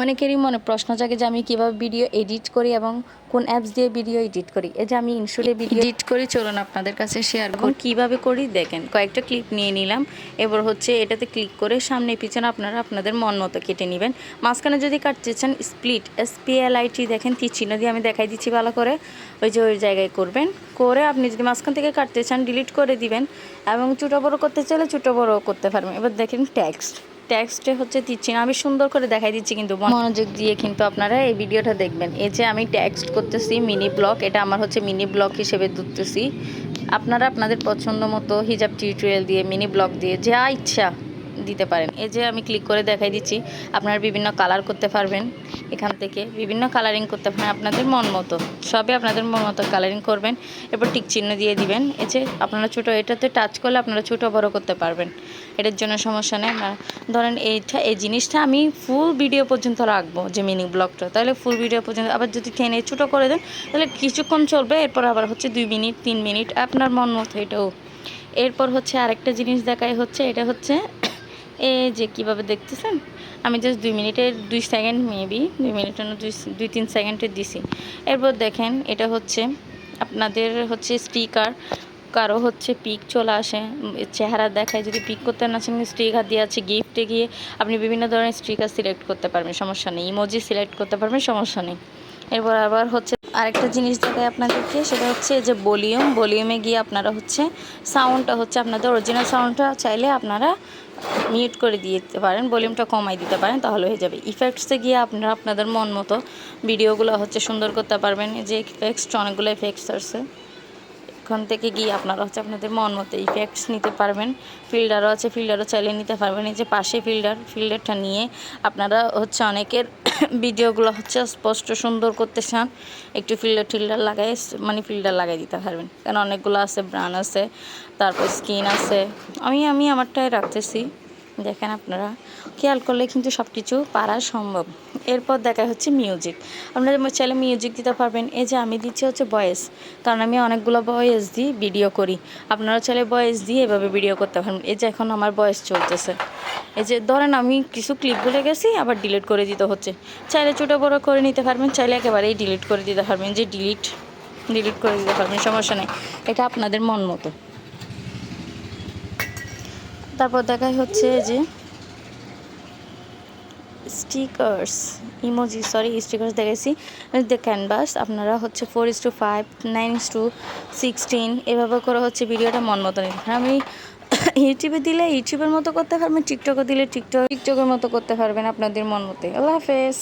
অনেকেরই মনে প্রশ্ন জাগে যে আমি কীভাবে ভিডিও এডিট করি এবং কোন অ্যাপস দিয়ে ভিডিও এডিট করি। এই যে আমি ইনশুলে ভিডিও এডিট করি চলুন আপনাদের কাছে শেয়ার করি। কীভাবে করি দেখেন কয়েকটা ক্লিপ নিয়ে নিলাম। এবার হচ্ছে এটাতে ক্লিক করে সামনে পিছনে আপনারা আপনাদের মন মতো কেটে নেবেন। মাঝখানে যদি কাটতে চান split S P L I T দেখেন তীর চিহ্ন দিয়ে আমি দেখাই দিচ্ছি ভালো করে। ওই যে ওই জায়গায় করবেন। করে আপনি যদি মাঝখান থেকে কাটতে চান ডিলিট করে দিবেন এবং ছোটো বড়ো করতে চাইলে ছোটো বড়ো করতে পারবেন। এবার দেখেন টেক্সট টেক্সটে হচ্ছে দিচ্ছি না। আমি সুন্দর করে দেখাই দিচ্ছি কিন্তু মনোযোগ দিয়ে কিন্তু আপনারা এই ভিডিওটা দেখবেন। এই যে আমি টেক্সট করতেছি, মিনি ব্লক এটা আমার হচ্ছে মিনি ব্লক হিসেবে ধরতেছি আপনারা আপনাদের পছন্দ মতো হিজাব টিউটোরিয়াল দিয়ে, মিনি ব্লগ দিয়ে, যা ইচ্ছা। দিতে পারেন। এই যে আমি ক্লিক করে দেখাই দিচ্ছি, আপনারা বিভিন্ন কালার করতে পারবেন। এখান থেকে বিভিন্ন কালারিং করতে পারেন আপনাদের মন মতো। সবে আপনাদের মন মতো কালারিং করবেন। এরপর টিক চিহ্ন দিয়ে দিবেন। এই যে আপনারা ছোটো, এটাতে টাচ করলে আপনারা ছোটো বড় করতে পারবেন। এটার জন্য সমস্যা নেই। ধরেন এইটা, এই জিনিসটা আমি ফুল ভিডিও পর্যন্ত রাখব যে মিনি ব্লগটা তাহলে ফুল ভিডিও পর্যন্ত, আবার যদি টেনে ছোটো করে দেন, তাহলে কিছুক্ষণ চলবে। এরপর আবার হচ্ছে দুই মিনিট, তিন মিনিট, আপনার মন মতো এটাও। এরপর হচ্ছে আরেকটা জিনিস দেখাই হচ্ছে, এটা হচ্ছে যে কীভাবে দেখতেছেন? আমি জাস্ট দুই মিনিটের, দুই সেকেন্ড মেবি দুই মিনিটের দুই দুই, তিন সেকেন্ডে দিছি। এরপর দেখেন, এটা হচ্ছে আপনাদের হচ্ছে স্টিকার কারও হচ্ছে পিক চলে আসে, চেহারা দেখায় যদি পিক করতে না চান স্টিকার দিয়ে আছে গিফটে গিয়ে আপনি বিভিন্ন ধরনের স্টিকার সিলেক্ট করতে পারবেন, সমস্যা নেই। ইমোজি সিলেক্ট করতে পারবেন, সমস্যা নেই। এরপর আবার হচ্ছে আরেকটা জিনিস দেখায় আপনাদেরকে, সেটা হচ্ছে যে ভলিউম ভলিউমে গিয়ে আপনারা হচ্ছে সাউন্ডটা হচ্ছে আপনাদের অরিজিনাল সাউন্ডটা চাইলে আপনারা মিউট করে দিতে পারেন ভলিউমটা কমাই দিতে পারেন, তাহলে হয়ে যাবে। ইফেক্টসে গিয়ে আপনারা আপনাদের মন মতো ভিডিওগুলো হচ্ছে সুন্দর করতে পারবেন। যে ইফেক্টস অনেকগুলো ইফেক্টস আছে এখান থেকে গিয়ে আপনারা হচ্ছে আপনাদের মন মতো ইফেক্টস নিতে পারবেন। ফিল্ডারও আছে ফিল্ডারও চাইলে নিতে পারবেন। এই যে পাশে ফিল্ডার ফিল্ডারটা নিয়ে আপনারা হচ্ছে অনেকের ভিডিওগুলো হচ্ছে স্পষ্ট সুন্দর করতে চান একটু ফিল্ডার টিল্ডার লাগাই মানে ফিল্ডার লাগাই দিতে পারবেন। কারণ অনেকগুলো আছে ব্রান আছে, তারপর স্কিন আছে। আমি আমি আমারটাই রাখতেছি। দেখেন আপনারা, খেয়াল করলে কিন্তু সব কিছু পারা সম্ভব। এরপর দেখা হচ্ছে মিউজিক আপনারা চাইলে মিউজিক দিতে পারবেন। এই যে আমি দিচ্ছি হচ্ছে বয়েস কারণ আমি অনেকগুলো ভয়েস দিই ভিডিও করি। আপনারা চাইলে বয়েস দিয়ে এভাবে ভিডিও করতে পারবেন এই যে এখন আমার ভয়েস চলতেছে। এই যে ধরেন আমি কিছু ক্লিপ ভুলে গেছি, আবার ডিলিট করে দিতে হচ্ছে। চাইলে ছোটো বড়ো করে নিতে পারবেন, চাইলে একেবারেই ডিলিট করে দিতে পারবেন। যে ডিলিট ডিলিট করে দিতে পারবেন, সমস্যা নেই। এটা আপনাদের মন মতো। তারপর দেখাই হচ্ছে যে স্টিকার্স ইমোজি সরি স্টিকার্স দেখেছি দ্য ক্যানভাস আপনারা হচ্ছে four is to five nine is to sixteen এভাবে করে হচ্ছে ভিডিওটা মন মতো নিতে। আমি ইউটিউবে দিলে, ইউটিউবের মতো করতে পারবেন, টিকটকে দিলে টিকটক, টিকটকের মতো করতে পারবেন আপনাদের মন মতে। আল্লাহ হাফেজ।